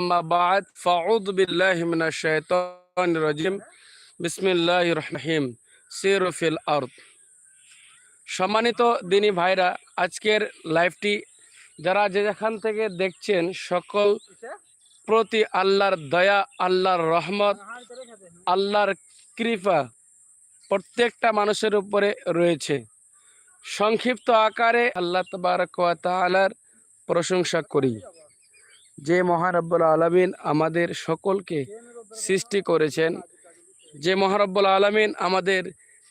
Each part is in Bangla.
أما بعد فأعوذ بالله من الشيطان الرجيم بسم الله الرحمن الرحيم سيروا في الأرض সম্মানিত দিনী ভাইরা আজকের লাইভটি যারা যে যেখান থেকে দেখছেন সকল প্রতি আল্লাহর দয়া আল্লাহর রহমত আল্লাহর কৃপা প্রত্যেকটা মানুষের উপরে রয়েছে সংক্ষিপ্ত আকারে আল্লাহ তবারক ওয়া তাআলার প্রশংসা করি যে মহারব্বুল আলমিন আমাদের সকলকে সৃষ্টি করেছেন, যে মহারব্বুল আলমিন আমাদের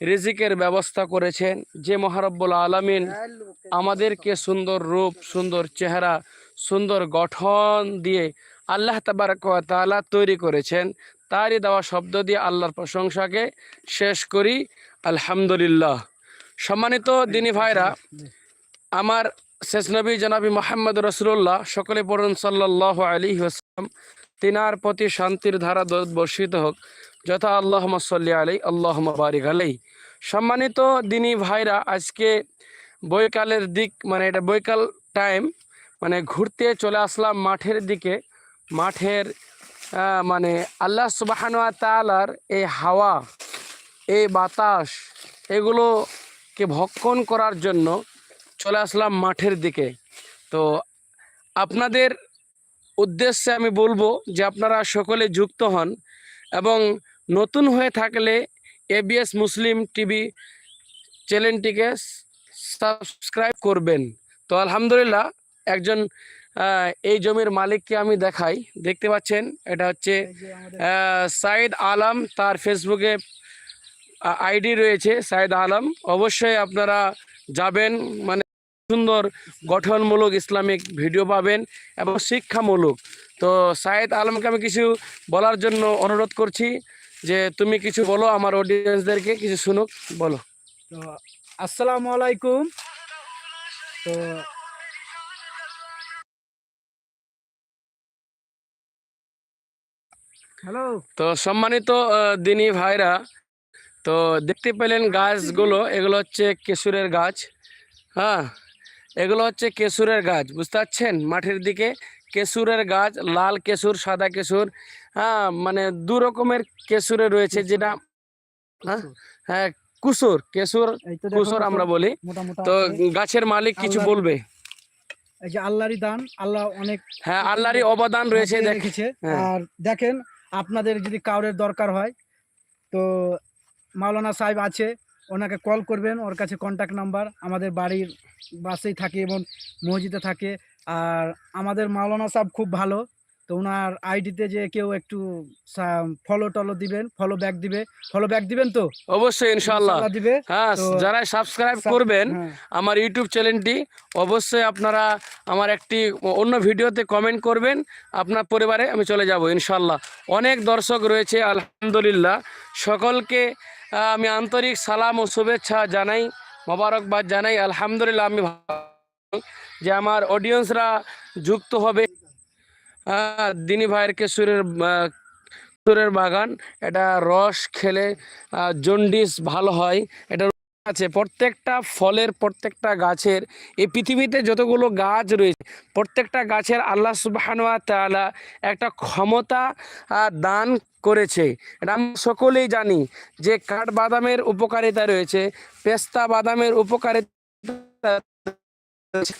রিজিকের ব্যবস্থা করেছেন, যে মহারব্বুল আলমিন আমাদেরকে সুন্দর রূপ, সুন্দর চেহারা, সুন্দর গঠন দিয়ে আল্লাহ তাবারক ওয়া তাআলা তৈরি করেছেন, তারই দেওয়া শব্দ দিয়ে আল্লাহর প্রশংসাকে শেষ করি। আলহামদুলিল্লাহ। সম্মানিত দিনী ভাইরা, আমার শেষ নবী জনাবি মোহাম্মদ রসুল্লাহ সকলে পড়ুন সাল্লাহ আলী ওসালাম তিনার প্রতি শান্তির ধারা বর্ষিত হোক। যথা আল্লাহ সাল্লি আলাই আল্লাহ বারিক আলাই সম্মানিত দিনী ভাইরা, আজকে বৈকালের দিক মানে এটা বৈকাল টাইম মানে ঘুরতে চলে আসলাম মাঠের দিকে। মাঠের মানে আল্লাহ সুবাহানুয়া তালার এই হাওয়া, এই বাতাস, এগুলোকে ভক্ষণ করার জন্য চলে আসলাম মাঠের দিকে। তো আপনাদের উদ্দেশ্যে আমি বলব যে আপনারা সকলে যুক্ত হন এবং নতুন হয়ে থাকলে এবিএস মুসলিম টিভি চ্যানেলটিকে সাবস্ক্রাইব করবেন। তো আলহামদুলিল্লাহ একজন এই জমির মালিককে আমি দেখাই। দেখতে পাচ্ছেন এটা হচ্ছে সাইদ আলম তার ফেসবুকে আইডি রয়েছে সাইদ আলম। অবশ্যই আপনারা যাবেন মানে সুন্দর গঠনমূলক ইসলামিক ভিডিও পাবেন এবং শিক্ষামূলক। তো সাইদ আলমকে আমি কিছু বলার জন্য অনুরোধ করছি যে তুমি কিছু বলো আমার অডিয়েন্সদেরকে কিছু শুনুক বলো। তো আসসালামু আলাইকুম। তো হ্যালো। তো সম্মানিত দিনী ভাইরা তো দেখতে পেলেন গাছগুলো এগুলো হচ্ছে কেশুরের গাছ হ্যাঁ? এগুলো হচ্ছে কেশুরের গাছ বুঝতে পারছেন? মাঠের দিকে কেশুরের গাছ লাল কেশুর সাদা কেশুর হ্যাঁ মানে দু রকমের কেশুরে রয়েছে যেটা হ্যাঁ হ্যাঁ কুসুর তো দেখো কুসুর আমরা বলি। তো গাছের মালিক কিছু বলবে? এই যে আল্লাহরই দান আল্লাহ অনেক হ্যাঁ আল্লাহরই অবদান রয়েছে হ্যাঁ। আর দেখেন আপনাদের যদি কাউরের দরকার হয় তো মাওলানা সাহেব আছে ওনাকে কল করবেন ওর কাছে কন্ট্যাক্ট নাম্বার আমাদের বাড়ির বাসেই থাকে এবং মসজিদে থাকে। আর আমাদের মাওলানা সাহেব খুব ভালো তো ওনার আইডিতে যে কেউ একটু ফলো টলো দিবেন ফলো ব্যাক দিবে। ফলো ব্যাক দিবেন তো? অবশ্যই ইনশাআল্লাহ। ইনশাআল্লাহ দিবে। হ্যাঁ যারা সাবস্ক্রাইব করবেন হ্যাঁ। আমার ইউটিউব চ্যানেলটি অবশ্যই আপনারা আমার একটি অন্য ভিডিওতে কমেন্ট করবেন। আপনার পরিবারে আমি চলে যাব ইনশাল্লাহ অনেক দর্শক রয়েছে আলহামদুলিল্লাহ। সকলকে আমি আন্তরিক সালাম ও শুভেচ্ছা জানাই, মোবারকবাদ জানাই। আলহামদুলিল্লাহ, আমি যে আমার অডিয়েন্সরা যুক্ত হবে দিনী ভাইয়ের কেশুরের সুরের বাগান, এটা রস খেলে জন্ডিস ভালো হয়, এটা আছে প্রত্যেকটা ফলের, প্রত্যেকটা গাছের, এই পৃথিবীতে যতগুলো গাছ রয়েছে, প্রত্যেকটা গাছের আল্লাহ সুবাহানুয়া তালা একটা ক্ষমতা দান করেছে এটা সকলেই জানি যে কাঠ বাদামের উপকারিতা রয়েছে, পেস্তা বাদামের উপকারিতা।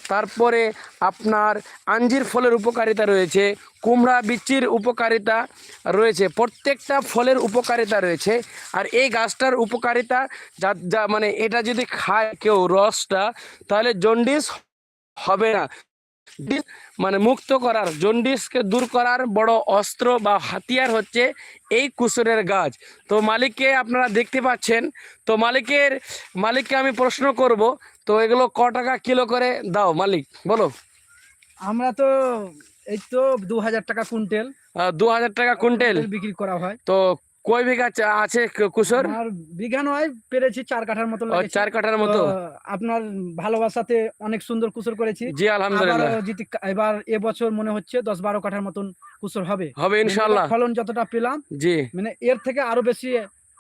তারপরে আপনার আঞ্জির ফলের উপকারিতা রয়েছে, কুমড়া বিচির উপকারিতা রয়েছে, প্রত্যেকটা ফলের উপকারিতা রয়েছে। আর এই গাছটার উপকারিতা, যা যা মানে এটা যদি খায় কেউ রসটা, তাহলে জন্ডিস হবে না। মানে মুক্ত করার, জন্ডিসকে দূর করার বড় অস্ত্র বা হাতিয়ার হচ্ছে এই কুসুরের গাছ। তো মালিককে আপনারা দেখতে পাচ্ছেন। তো মালিকের, মালিককে আমি প্রশ্ন করব তো এগুলো ক টাকা কিলো করে? দাও মালিক বলো। আমরা তো এই তো দু হাজার টাকা কুইন্টেল। দু হাজার টাকা কুইন্টেল। বিক্রি করা হয়। তো কয় বিঘা আছে কুসুর আর বিঘা নয় পেরেছি চার কাঠার মতো চার কাঠার মতো? আপনার ভালোবাসাতে অনেক সুন্দর কুসুর করেছি। জি আলহামদুলিল্লাহ। এবার এবছর মনে হচ্ছে দশ বারো কাঠার মতন কুসুর হবে। হবে ইনশাল্লাহ ফলন যতটা পেলাম জি। মানে এর থেকে আরও বেশি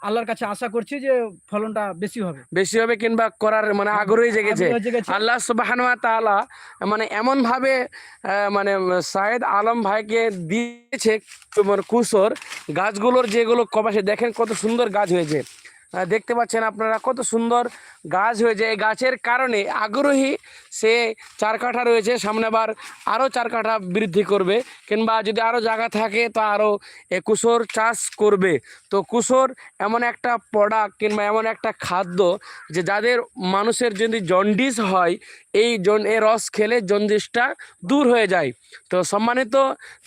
আল্লাহর কাছে আশা করছি যে ফলনটা বেশি হবে। বেশি হবে কিংবা করার মানে আগ্রহী জেগেছে। আল্লাহ সুবাহান তাআলা মানে এমন ভাবে আহ, মানে সাহেদ আলম ভাইকে দিয়েছে তোমার কুসর। গাছগুলোর যেগুলো কপাসে দেখেন কত সুন্দর গাছ হয়েছে। দেখতে পাচ্ছেন আপনারা কত সুন্দর গাছ হয়েছে। এই গাছের কারণে আগ্রহী সে চার কাঠা রয়েছে, সামনে আবার আরও চার কাঠা বৃদ্ধি করবে কিংবা যদি আরও জায়গা থাকে তো আরও কুসর চাষ করবে। তো কুসোর এমন একটা প্রোডাক্ট কিংবা এমন একটা খাদ্য যে যাদের মানুষের যদি জন্ডিস হয় এই জন এ রস খেলে জন্ডিসটা দূর হয়ে যায়। তো সম্মানিত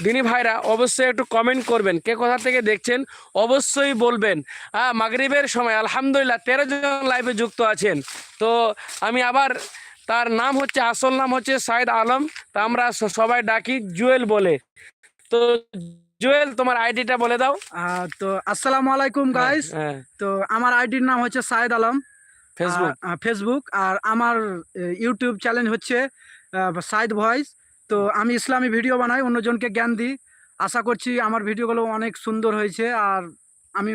দিনী ভাইরা অবশ্যই একটু কমেন্ট করবেন। কে কোথা থেকে দেখছেন অবশ্যই বলবেন। হ্যাঁ মাগরিবের সময় আলহামদুলিল্লাহ তেরো জন লাইভে যুক্ত আছেন। তো আমি আবার তার নাম হচ্ছে আসল নাম হচ্ছে সাইদ আলম। তা আমরা সবাই ডাকি জুয়েল বলে। তো জুয়েল তোমার আইডিটা বলে দাও। তো আসসালামু আলাইকুম গাইস হ্যাঁ। তো আমার আইডির নাম হচ্ছে সাইদ আলম। ফেসবুক আর, ফেসবুক আর আমার ইউটিউব চ্যানেল হচ্ছে সাইদ ভয়েস তো আমি ইসলামী ভিডিও বানাই অন্যজনকে জ্ঞান দিই। আশা করছি আমার ভিডিওগুলো অনেক সুন্দর হয়েছে আর আমি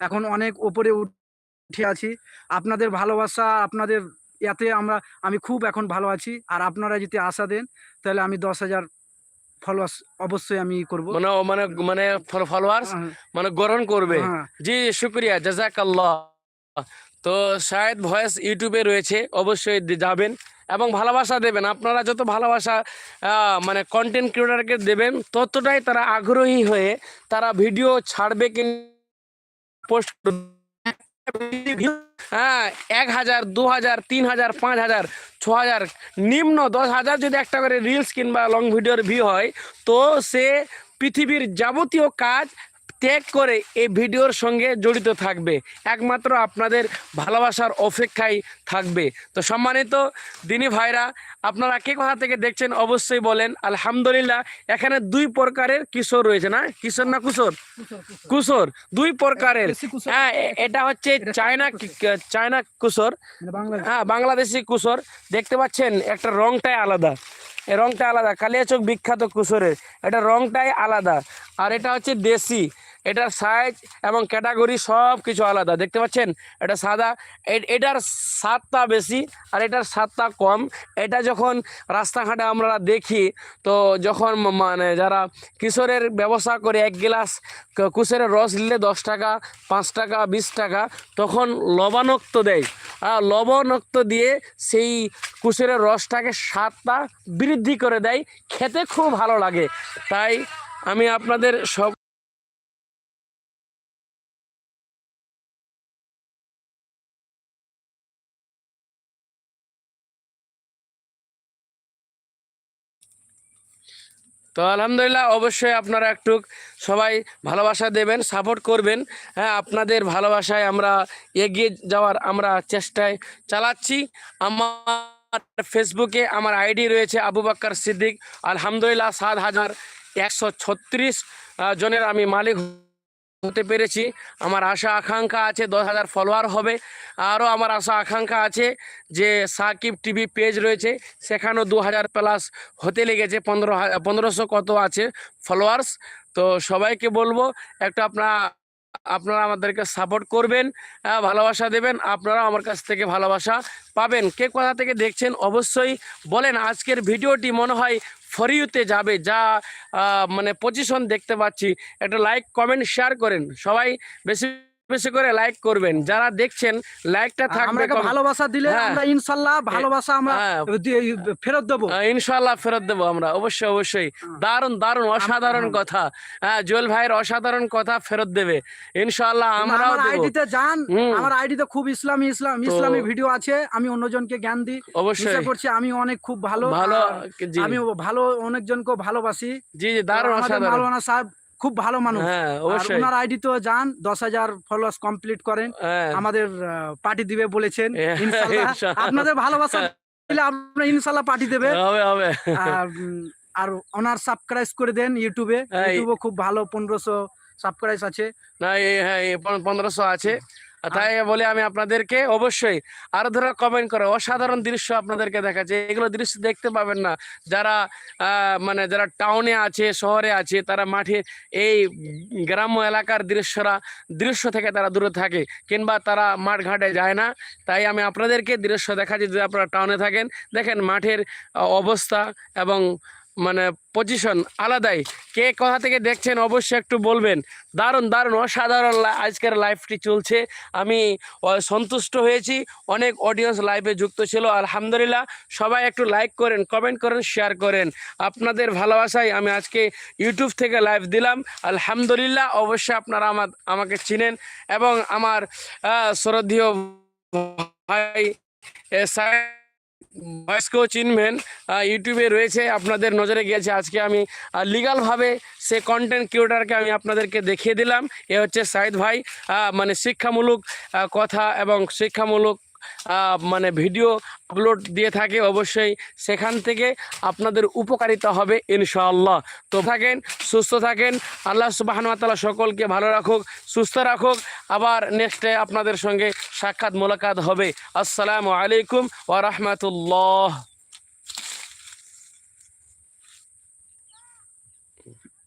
এখন অনেক ওপরে উঠে আছি। আপনাদের ভালোবাসা আপনাদের ইয়াতে আমরা আমি খুব এখন ভালো আছি। আর আপনারা যদি আশা দেন তাহলে আমি দশ হাজার ফলোয়ার্স অবশ্যই আমি করব। মানে মানে মানে ফলোয়ার্স হ্যাঁ, মানে গ্রহণ করবে। হ্যাঁ। জি শুক্রিয়া জাজাকাল্লাহ তো শায়দ ভয়েস ইউটিউবে রয়েছে, অবশ্যই যাবেন এবং ভালোবাসা দেবেন। আপনারা যত ভালোবাসা মানে কন্টেন্ট ক্রিয়েটারকে দেবেন, ততটাই তারা আগ্রহী হয়ে তারা ভিডিও ছাড়বে কি পোস্ট হ্যাঁ এক হাজার, দু হাজার, তিন হাজার, পাঁচ হাজার, ছ হাজার, নিম্ন দশ হাজার যদি একটা করে রিলস কিংবা লং ভিডিওর ভিউ হয়, তো সে পৃথিবীর যাবতীয় কাজ ত্যাগ করে এই ভিডিওর সঙ্গে জড়িত থাকবে। একমাত্র আপনাদের ভালোবাসার অপেক্ষায় থাকবে। তো সম্মানিত দিনী ভাইরা আপনারা কে কোথা থেকে দেখছেন অবশ্যই বলেন। আলহামদুলিল্লাহ এখানে দুই প্রকারের কিশোর রয়েছে না? কিশোর না কুশোর? কুশোর দুই প্রকারের। হ্যাঁ এটা হচ্ছে চায়না চায়না কুশোর। মানে হ্যাঁ বাংলাদেশি কুশোর। দেখতে পাচ্ছেন একটা রংটাই আলাদা। রংটা আলাদা কালিয়াচক বিখ্যাত কুশোরের। এটা রংটাই আলাদা। আর এটা হচ্ছে দেশি। এটার সাইজ এবং ক্যাটাগরি সব কিছু আলাদা। দেখতে পাচ্ছেন? এটা সাদা। এটার স্বাদটা বেশি আর এটার স্বাদটা কম। এটা যখন রাস্তাঘাটে আমরা দেখি, তো যখন মানে যারা কিশোরের ব্যবসা করে, এক গ্লাস কুশোরের রস নিলে দশ টাকা, পাঁচ টাকা, বিশ টাকা, তখন লবণাক্ত দেয়। আর লবণাক্ত দিয়ে সেই কুশোরের রসটাকে স্বাদটা বৃদ্ধি করে দেয়। খেতে খুব ভালো লাগে। তাই আমি আপনাদের সব তো আলহামদুলিল্লাহ অবশ্যই আপনারা একটু সবাই ভালোবাসা দেবেন সাপোর্ট করবেন। হ্যাঁ আপনাদের ভালোবাসায় আমরা এগিয়ে যাওয়ার আমরা চেষ্টায় চালাচ্ছি। আমার ফেসবুকে আমার আইডি রয়েছে আবু বাক্কার সিদ্দিক। আলহামদুলিল্লাহ সাত হাজার একশো ছত্রিশ জনের আমি মালিক হতে পেরেছি। আমার আশা আকাঙ্ক্ষা আছে, দশ হাজার ফলোয়ার হবে। আরও আমার আশা আকাঙ্ক্ষা আছে যে সাকিব টিভি পেজ রয়েছে, সেখানেও দু হাজার প্লাস হতে লেগেছে, পনেরো পনেরোশো কত আছে ফলোয়ার্স তো সবাইকে বলব, একটা আপনার আপনারা আমাদেরকে সাপোর্ট করবেন ভালোবাসা দেবেন আপনারা আমার কাছ থেকে ভালোবাসা পাবেন। কে কোথা থেকে দেখছেন, অবশ্যই বলেন। আজকের ভিডিওটি মনে হয় ফরিউতে যাবে যা মানে পজিশন দেখতে পাচ্ছি। একটা লাইক কমেন্ট শেয়ার করেন। সবাই বেশি বেশি করে লাইক করবেন। যারা দেখছেন লাইকটা থাকবে ভালোবাসা দিলে হ্যাঁ। আমরা ইনশাল্লাহ ভালোবাসা আমরা হ্যাঁ। ফেরত দেবো। ইনশাল্লাহ ফেরত দেবো আমরা। অবশ্যই অবশ্যই। দারুণ দারুণ অসাধারণ। কথা। হ্যাঁ জুয়েল ভাইয়ের অসাধারণ কথা ফেরত দেবে। ইনশাল্লাহ আমরাও আইডিতে যান। আমার আইডিতে খুব ইসলামী ইসলাম ইসলামী ভিডিও আছে। আমি অন্যজনকে জ্ঞান দিই। অবশ্যই। করছি আমি অনেক খুব ভালো। ভালো আমি ভালো অনেকজনকে ভালোবাসি। জি জি দারুণ অসাধারণ। সাহেব খুব ভালো মানুষ। হ্যাঁ অবশ্যই। ওনার আইডি তো যান দশ হাজার ফলোয়ার্স কমপ্লিট করেন। হ্যাঁ। আমাদের পার্টি দিবে বলেছেন হ্যাঁ। আপনাদের ভালোবাসা দিলে আমরা ইনশাল্লাহ পার্টি দেবে। হবে হবে। আর আর ওনার সাবস্ক্রাইব করে দেন ইউটিউবে হ্যাঁ, ইউটিউবে খুব ভালো পনেরোশো সাবস্ক্রাইব আছে। না হ্যাঁ পনেরোশো আছে। তাই বলে আমি আপনাদেরকে অবশ্যই আরও ধরো কমেন্ট করে। অসাধারণ দৃশ্য আপনাদেরকে দেখাচ্ছে। এগুলো দৃশ্য দেখতে পাবেন না। যারা মানে যারা টাউনে আছে, শহরে আছে, তারা মাঠে এই গ্রাম্য এলাকার দৃশ্যরা, দৃশ্য থেকে তারা দূরে থাকে কিংবা তারা মাঠ ঘাটে যায় না। তাই আমি আপনাদেরকে দৃশ্য দেখাচ্ছি যদি আপনারা টাউনে থাকেন। দেখেন মাঠের অবস্থা এবং মানে পজিশন আলাদাই। কে কোথা থেকে দেখছেন অবশ্যই একটু বলবেন। দারুণ দারুণ, অসাধারণ আজকের লাইভটি চলছে। আমি সন্তুষ্ট হয়েছি। অনেক অডিয়েন্স লাইভে যুক্ত ছিল। আলহামদুলিল্লাহ, সবাই একটু লাইক করেন কমেন্ট করেন শেয়ার করেন। আপনাদের ভালোবাসায় আমি আজকে ইউটিউব থেকে লাইভ দিলাম। আলহামদুলিল্লাহ, অবশ্যই আপনারা আমার, আমাকে চিনেন। এবং আমার শ্রদ্ধীয় ভাই সাহেব চিনবেন ইউটিউবে রয়েছে, আপনাদের নজরে গিয়েছে আজকে আমি লিগালভাবে সে কন্টেন্ট ক্রিয়েটারকে আমি আপনাদেরকে দেখিয়ে দিলাম। এ হচ্ছে সাইদ ভাই মানে শিক্ষামূলক কথা এবং শিক্ষামূলক মানে ভিডিও আপলোড দিয়ে থাকে অবশ্যই। সেখান থেকে আপনাদের উপকারিতা হবে ইনশাআল্লাহ। তো থাকেন, সুস্থ থাকেন। আল্লাহ সুবাহনতালা সকলকে ভালো রাখুক, সুস্থ রাখুক। আবার নেক্সটে আপনাদের সঙ্গে সাক্ষাৎ, মোলাকাত হবে। আসসালামু আলাইকুম ওয়া